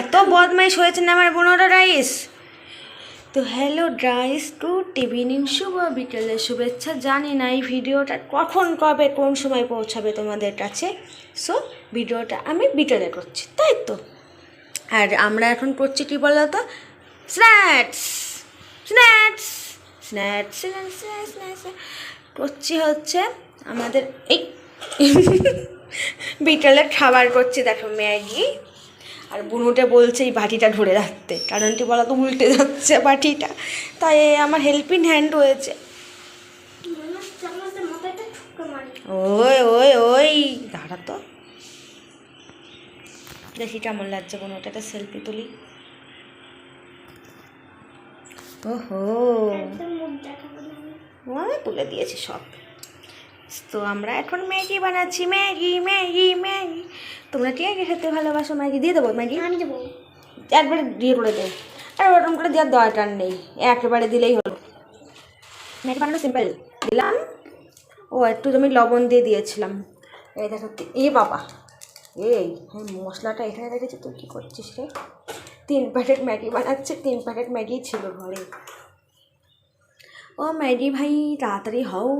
এত বদমাইশ হয়েছে না আমার বোনরা, রাইস? তো হ্যালো ড্রাইস টু টিভিনিং শুভ বিকেলের শুভেচ্ছা। জানি না এই ভিডিওটা কখন, কবে, কোন সময় পৌঁছাবে তোমাদের কাছে। সো ভিডিওটা আমি বিকেলে করছি, তাই তো? আর আমরা এখন করছি কী বলো তো স্ন্যাক্স স্ন্যাক্স স্ন্যাক্স স্ন্যাক্স করছি হচ্ছে আমাদের এই বিকেলে খাবার করছি, দেখো ম্যাগি। আর বুনুটা বলছে এই বাটিটা ধরে রাখতে। কারণ কি বলো তো উল্টে যাচ্ছে বাটিটা। তাই আমার হেল্পিং হ্যান্ড হয়েছে ওই ওই ওই দাঁড়া তো। দেখি কেমন লাগছে বুনুটা একটা সেলফি তুলি। ওহো। তুলে দিয়েছি সব। তো আমরা এখন ম্যাগি বানাচ্ছি ম্যাগি ম্যাগি ম্যাগি। তোমরা কে কে খেতে ভালোবাসো? ম্যাগি দিয়ে দেবো ম্যাগি? আমি দেবো। একবারে দিয়ে করে দে। আর ওরকম করে দেওয়ার দরকার নেই একেবারে দিলেই হলো। ম্যাগি বানানো সিম্পল দিলাম। ও একটু আমি লবণ দিয়ে দিয়েছিলাম। এই দেখো এ বাবা। এই মশলাটা এখানে রেখেছি তুই কী করছিস রে? তিন প্যাকেট ম্যাগি বানাচ্ছে তিন প্যাকেট ম্যাগি ছিল ঘরে। ও ম্যাগি ভাই তাড়াতাড়ি হও।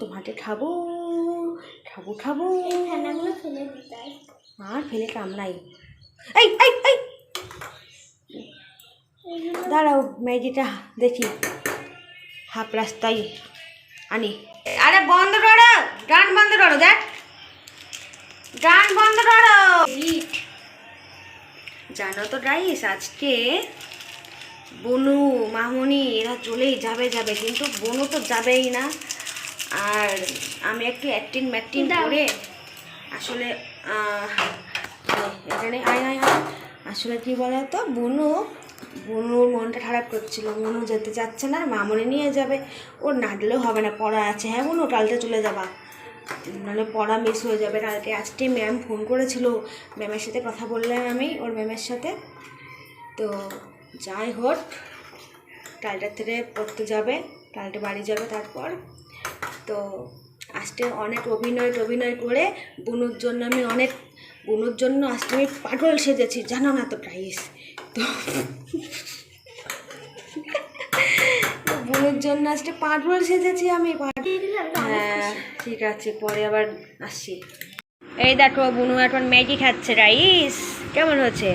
তোমাকে খাব খাব খাব। আর ফেলে কামড়াই এই এই এই। দাঁড়াও ম্যাগিটা দেখি। হাফ রাস্তায় আনি। আরে বন্ধ করো গান বন্ধ করো দেখ। গান বন্ধ করো। জানো তো রাইস আজকে বনু মামনি এরা চলেই যাবে যাবে কিন্তু বনু তো যাবেই না। আর আমি একটু অ্যাক্টিং ম্যাক্টিং দাও। করে আসলে এখানে আয় আয় আয়। আসলে কি বলতো বুনু বুনুর মনটা খারাপ করছিল। বুনু যেতে চাচ্ছে না আর মামনি নিয়ে যাবে। ওর না গেলেও হবে না পড়া আছে। হ্যাঁ বুনু কালকে চলে যাবা। নাহলে পড়া মিস হয়ে যাবে। কালকে আজকে ম্যাম ফোন করেছিল। ম্যামের সাথে কথা বললাম আমি ওর ম্যামের সাথে। তো যাই হোক কালটার থেকে পড়তে যাবে কালকে বাড়ি যাবে তারপর। তো আজকে অনেক অভিনয় টভিনয় করে বুনুর জন্য আমি অনেক বুনুর জন্য আজকে আমি পাগল সেজেছি জানো না তো প্রাইস তো বুনুর জন্য আজকে পাগল সেজেছি আমি হ্যাঁ ঠিক আছে পরে আবার আসছি। এই দেখো বুনু এখন ম্যাগি খাচ্ছে রাইস কেমন হচ্ছে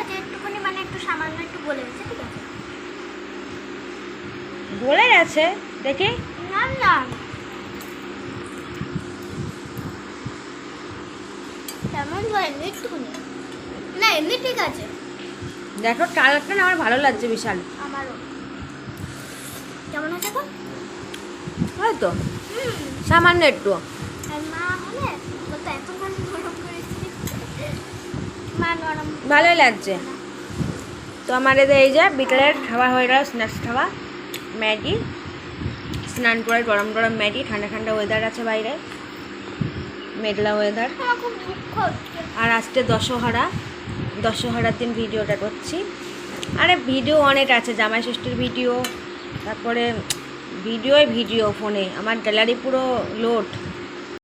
আছে একটুখানি মানে একটু সামান্য একটু বলে গেছে ঠিক আছে? বলে গেছে দেখি। না এমনি ঠিক আছে। দেখো কালারটা না আমার ভালো লাগছে বিশাল। আমারও। কেমন আছে তো? সামান্য একটু। ভালোই লাগছে। তো আমার এই যে বিকেলের খাওয়া হয়ে গেল স্ন্যাক্স খাওয়া ম্যাগি। স্নান করে গরম গরম ম্যাডি ঠান্ডা ঠান্ডা ওয়েদার আছে বাইরে। মেঘলা ওয়েদার আর আজকে দশহরা দশহরার দিন ভিডিওটা করছি। আরে ভিডিও অনেক আছে জামাই ষষ্ঠীর ভিডিও তারপরে ভিডিওই ভিডিও ফোনে। আমার গ্যালারি পুরো লোড